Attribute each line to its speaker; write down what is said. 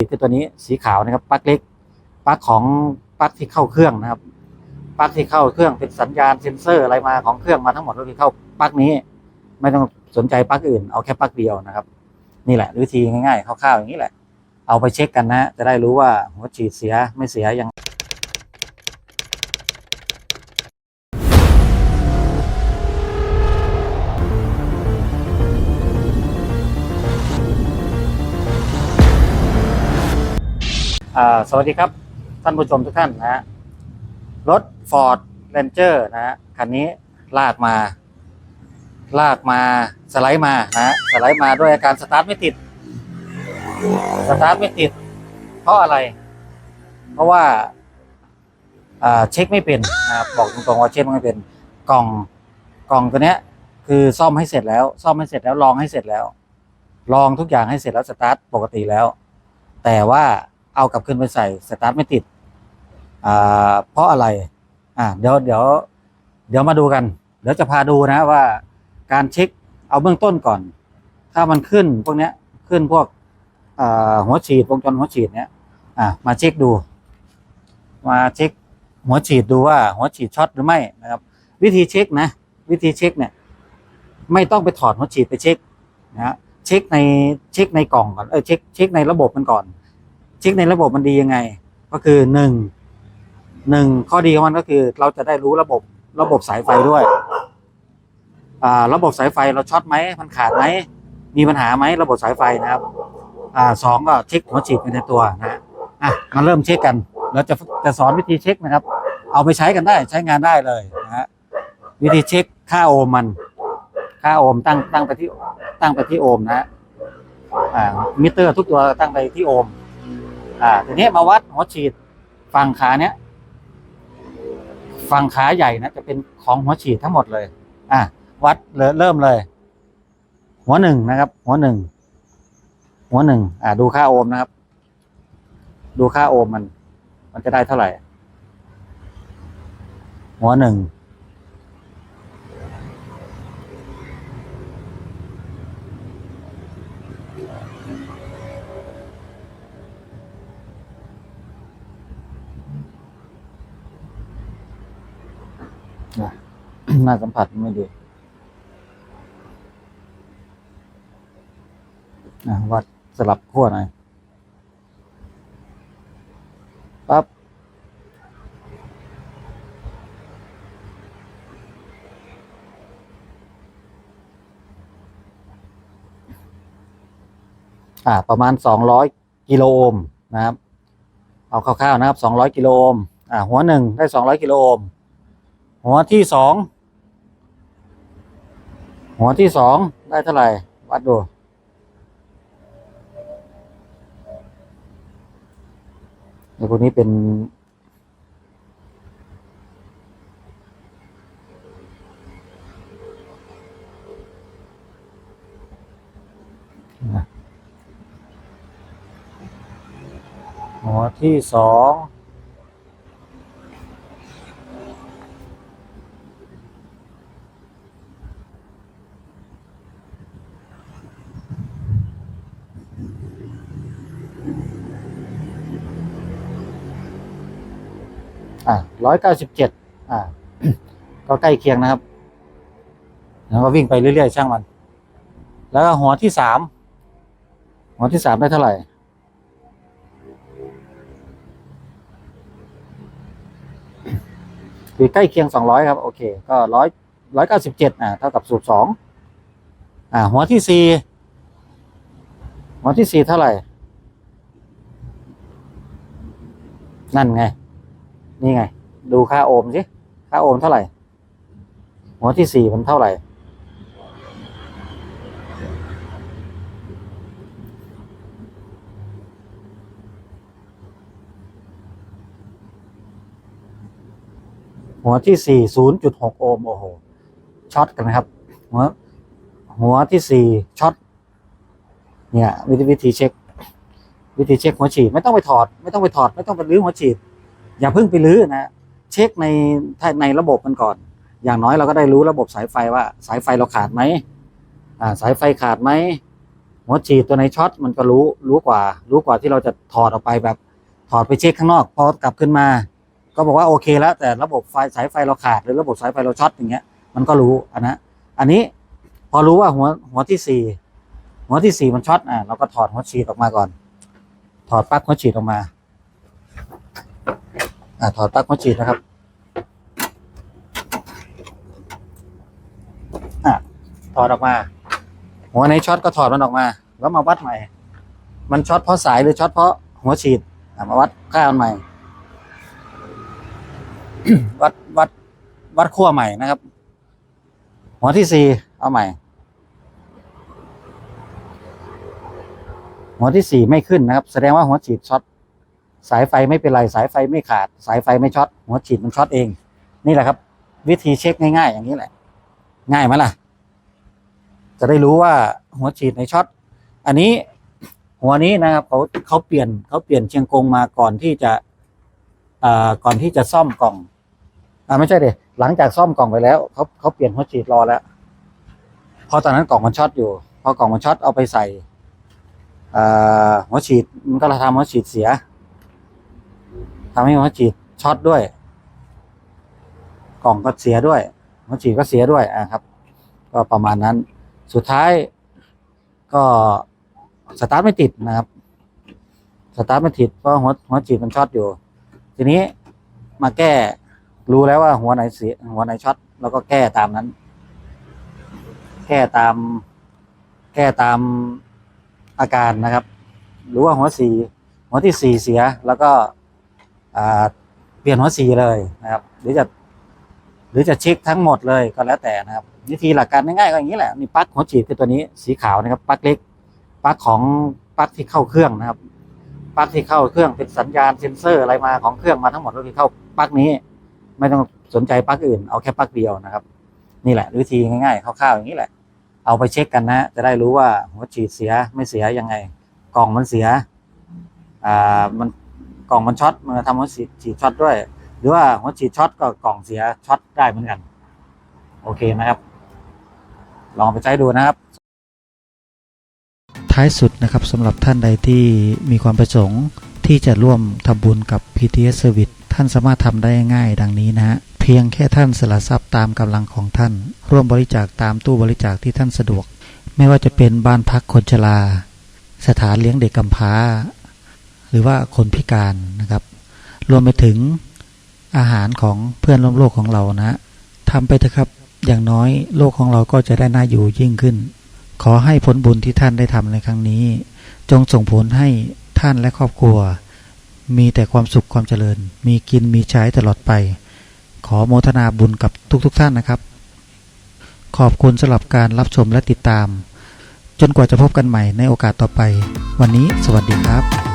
Speaker 1: คือตัวนี้สีขาวนะครับปลั๊กเล็กปลั๊กของปลั๊กที่เข้าเครื่องนะครับปลั๊กที่เข้าเครื่องเป็นสัญญาณเซ็นเซอร์อะไรมาของเครื่องมาทั้งหมดก็คือเข้าปลั๊กนี้ ไม่ต้องสนใจปลั๊กอื่นเอาแค่ปลั๊กเดียวนะครับ นี่แหละวิธีง่ายๆคร่าวๆอย่างนี้แหละ เอาไปเช็คกันนะ จะได้รู้ว่าหัวฉีดเสียไม่เสียยัง สวัสดีครับท่านผู้ชมทุกท่านนะฮะรถ Ford Ranger นะฮะคันนี้ลากมา ลากมาสไลด์มานะฮะสไลด์มาด้วยอาการสตาร์ทไม่ติด สตาร์ทไม่ติด เพราะอะไร เพราะว่าเช็คไม่เป็นนะครับบอกตรงๆว่าเช็คไม่เป็นกล่องกล่องตัวเนี้ย คือซ่อมให้เสร็จแล้ว ซ่อมให้เสร็จแล้วลองให้เสร็จแล้ว ลองทุกอย่างให้เสร็จแล้วสตาร์ทปกติแล้ว แต่ว่า เอากลับขึ้นไปใส่สตาร์ทไม่ติดอ่าเพราะอะไรอ่าเดี๋ยวเดี๋ยวเดี๋ยวมาดูกัน เดี๋ยวจะพาดูนะว่าการเช็คเอาเบื้องต้นก่อน ถ้ามันขึ้นพวกเนี้ยขึ้นพวกอ่าหัวฉีดวงจรหัวฉีดเนี้ยอ่ามาเช็คดู มาเช็คหัวฉีดดูว่าหัวฉีดช็อตหรือไม่นะครับ วิธีเช็คนะ วิธีเช็คเนี่ย ไม่ต้องไปถอดหัวฉีดไปเช็คนะฮะเช็คในเช็คในกล่องก่อนเออเช็คเช็คในระบบมันก่อน เช็คในระบบมันดียังไง ก็คือหนึ่งหนึ่งข้อดีของมันก็คือเราจะได้รู้ระบบระบบสายไฟด้วยอ่าระบบสายไฟเราช็อตไหมมันขาดไหมมีปัญหาไหมระบบสายไฟนะครับอ่าสองก็เช็คหัวฉีดไปในตัวนะฮะอะมาเริ่มเช็คกันเราจะจะสอนวิธีเช็คนะครับ เอาไปใช้กันได้ใช้งานได้เลยนะฮะวิธีเช็คค่าโอห์มมัน ค่าโอห์มตั้งตั้งไปที่ตั้งไปที่โอห์มนะฮะอ่ามิเตอร์ทุกตัวตั้งไปที่โอห์ม อ่าทีนี้มาวัดหัวฉีดฝั่งขาเนี้ยฝั่งขาใหญ่นะจะเป็นของหัวฉีดทั้งหมดเลย อะวัดเลยเริ่มเลย หัวหนึ่งนะครับ หัวหนึ่งหัวหนึ่งอ่าดูค่าโอห์มนะครับ ดูค่าโอห์มมัน มันจะได้เท่าไหร่ หัวหนึ่งนะ น่าสัมผัสไม่ดีอะวัดสลับขั้วหน่อยปั๊บอ่า ประมาณสองร้อยกิโลโอห์มนะครับ เอาคร่าวๆนะครับสองร้อยกิโลโอห์มอ่า หัวหนึ่งได้สองร้อยกิโลโอห์มหัวที่สอง หัวที่สองได้เท่าไหร่ วัดดูในพวกนี้เป็นหัวที่สอง อะร้อยเก้าสิบเจ็ดอ่า ก็ใกล้เคียงนะครับ แล้วก็วิ่งไปเรื่อยๆช่างมัน แล้วก็หัวที่สามหัวที่สามได้เท่าไหร่คือใกล้เคียงสองร้อยครับ โอเค ก็ร้อยร้อยเก้าสิบเจ็ดอ่าเท่ากับสูตรสองอ่า หัวที่สี่หัวที่สี่เท่าไหร่ นั่นไง นี่ไง ดูค่าโอห์มสิ ค่าโอห์มเท่าไหร่ หัวที่สี่มันเท่าไหร่ หัวที่สี่ศูนย์จุดหกโอห์มโอ้โห ช็อตกันไหมครับ หัว หัวที่สี่ช็อต เนี่ยวิธีวิธีเช็ค วิธีเช็คหัวฉีดไม่ต้องไปถอด ไม่ต้องไปถอด ไม่ต้องไปรื้อหัวฉีด อย่าเพิ่งไปรื้อนะเช็คในในระบบมันก่อน อย่างน้อยเราก็ได้รู้ระบบสายไฟว่า สายไฟเราขาดไหมอ่าสายไฟขาดไหมหัวฉีดตัวไหนช็อตมันก็รู้รู้กว่า รู้กว่าที่เราจะถอดออกไปแบบ ถอดไปเช็คข้างนอกพอกลับขึ้นมา ก็บอกว่าโอเคแล้ว แต่ระบบไฟสายไฟเราขาดหรือระบบสายไฟเราช็อตอย่างเงี้ย มันก็รู้อันนะอันนี้พอรู้ว่าหัวหัวที่สี่หัวที่สี่มันช็อตอะเราก็ถอดหัวฉีดออกมาก่อน ถอดปลั๊กหัวฉีดออกมา อ่าถอดปลั๊กหัวฉีดนะครับอะถอดออกมา หัวไหนช็อตก็ถอดมันออกมา แล้วมาวัดใหม่ มันช็อตเพราะสายหรือช็อตเพราะหัวฉีดอะมาวัดค่ามันใหม่ วัดวัดวัดขั้วใหม่นะครับ หัวที่สี่เอาใหม่ หัวที่สี่ไม่ขึ้นนะครับ แสดงว่าหัวฉีดช็อต สายไฟไม่เป็นไรสายไฟไม่ขาด สายไฟไม่ช็อตหัวฉีดมันช็อตเอง นี่แหละครับ วิธีเช็คง่ายๆ อย่างนี้แหละ ง่ายไหมล่ะ จะได้รู้ว่าหัวฉีดในช็อตอันนี้หัวนี้นะครับเขาเขาเปลี่ยนเขาเปลี่ยนเชียงกงมาก่อนที่จะอ่าก่อนที่จะซ่อมกล่องอ่าไม่ใช่เดหลังจากซ่อมกล่องไปแล้วเขาเขาเปลี่ยนหัวฉีดรอแล้วพราะตอนนั้นกล่องมันช็อตอยู่ พอกล่องมันช็อตเอาไปใส่อ่าหัวฉีดมันก็เลยทำหัวฉีดเสีย ทำให้หัวฉีดช็อตด้วย กล่องก็เสียด้วยหัวฉีดก็เสียด้วยอะครับ ก็ประมาณนั้น สุดท้ายก็สตาร์ทไม่ติดนะครับ สตาร์ทไม่ติดเพราะหัวหัวฉีดมันช็อตอยู่ ทีนี้มาแก้รู้แล้วว่าหัวไหนเสียหัวไหนช็อตแล้วก็แก้ตามนั้น แก้ตาม แก้ตามอาการนะครับ รู้ว่าหัวสี่หัวที่สี่เสียแล้วก็ เปลี่ยนหัวสีเลยนะครับ หรือจะ หรือจะเช็คทั้งหมดเลยก็แล้วแต่นะครับ วิธีหลักการง่ายๆก็อย่างนี้แหละนี่ปลั๊กหัวฉีดคือตัวนี้สีขาวนะครับปลั๊กเล็กปลั๊กของปลั๊กที่เข้าเครื่องนะครับปลั๊กที่เข้าเครื่องเป็นสัญญาณเซ็นเซอร์อะไรมาของเครื่องมาทั้งหมดก็คือเข้าปลั๊กนี้ไม่ต้องสนใจปลั๊กอื่นเอาแค่ปลั๊กเดียวนะครับ นี่แหละวิธีง่ายๆคร่าวๆอย่างนี้แหละ เอาไปเช็คกันนะจะได้รู้ว่าหัวฉีดเสียไม่เสียยังไง กล่องมันเสียอ่ามัน กล่องมันช็อตมันทำหัวฉีดฉีดช็อตด้วย หรือว่าหัวฉีดช็อตก็กล่องเสียช็อตได้เหมือนกัน โอเคนะครับ ลองไปใช้ดูนะครับ
Speaker 2: ท้ายสุดนะครับสำหรับท่านใดที่มีความประสงค์ที่จะร่วมทำบุญกับ PTS Service ท่านสามารถทำได้ง่ายดังนี้นะฮะเพียงแค่ท่านสละทรัพย์ตามกำลังของท่าน ร่วมบริจาคตามตู้บริจาคที่ท่านสะดวก ไม่ว่าจะเป็นบ้านพักคนชราสถานเลี้ยงเด็กกำพร้า หรือว่าคนพิการนะครับ รวมไปถึงอาหารของเพื่อนร่วมโลกของเรานะทำไปเถอะครับอย่างน้อยโลกของเราก็จะได้น่าอยู่ยิ่งขึ้น ขอให้ผลบุญที่ท่านได้ทำในครั้งนี้ จงส่งผลให้ท่านและครอบครัว มีแต่ความสุขความเจริญ มีกินมีใช้ตลอดไป ขอโมทนาบุญกับทุกๆทท่านนะครับ ขอบคุณสำหรับการรับชมและติดตาม จนกว่าจะพบกันใหม่ในโอกาสต่อไป วันนี้สวัสดีครับ